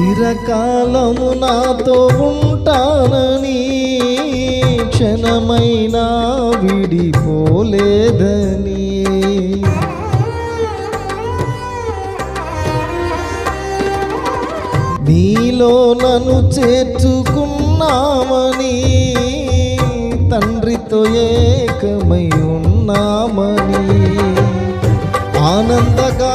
చిరకాలము నాతో ఉంటానని క్షణమైనా విడిపోలేదని. నీలో నన్ను చేర్చుకున్నామని తండ్రితో ఏకమై ఉన్నామని. ఆనందగా